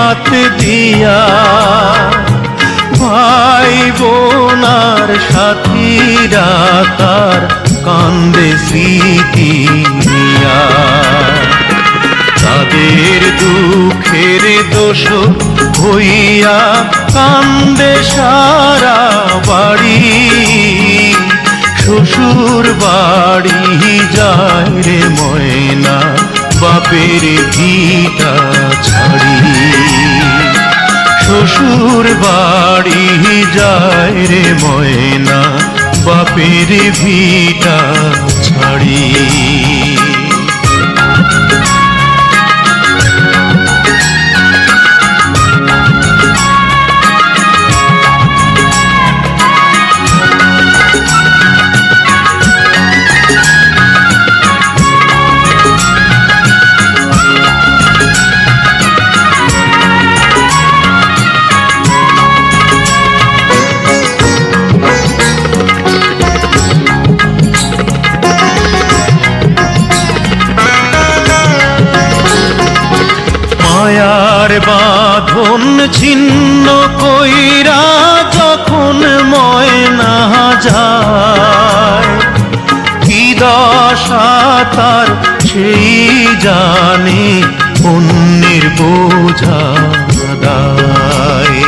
হাত দিয়া ভাই বোনার সাথীরা তার কান্দে স্মৃতি নিয়া। তাদের দুঃখের দোষ হইয়া কান্দে সারা বাড়ি। শ্বশুর বাড়ি যায় রে ময়না, বাপের ভিটা ময়না বাপের ভিটা। মায়ার বাঁধন ছিন্ন কইরা যখন ময়না যায়, কি দশা তার সেই জানে অন্যের বোঝা দায়।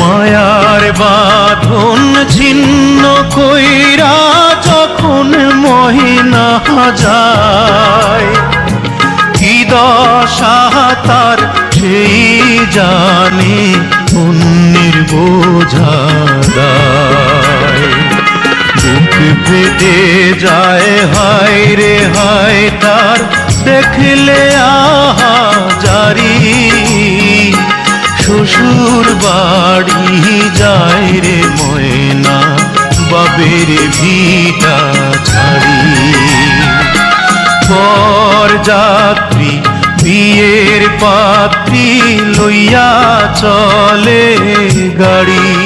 মায়ার বাঁধন ছিন্ন কইরা যখন মহিনা যায়? কি দশা তার সেই জানে অন্যের বোঝা যায়, হায় রে হায়, তার দেখলে আহা জারি। শ্বশুর বাড়ি যায় বাবের ভিটা ছাড়ি। যাত্রী বিয়ের পাত্রী লইয়া চলে গাড়ি।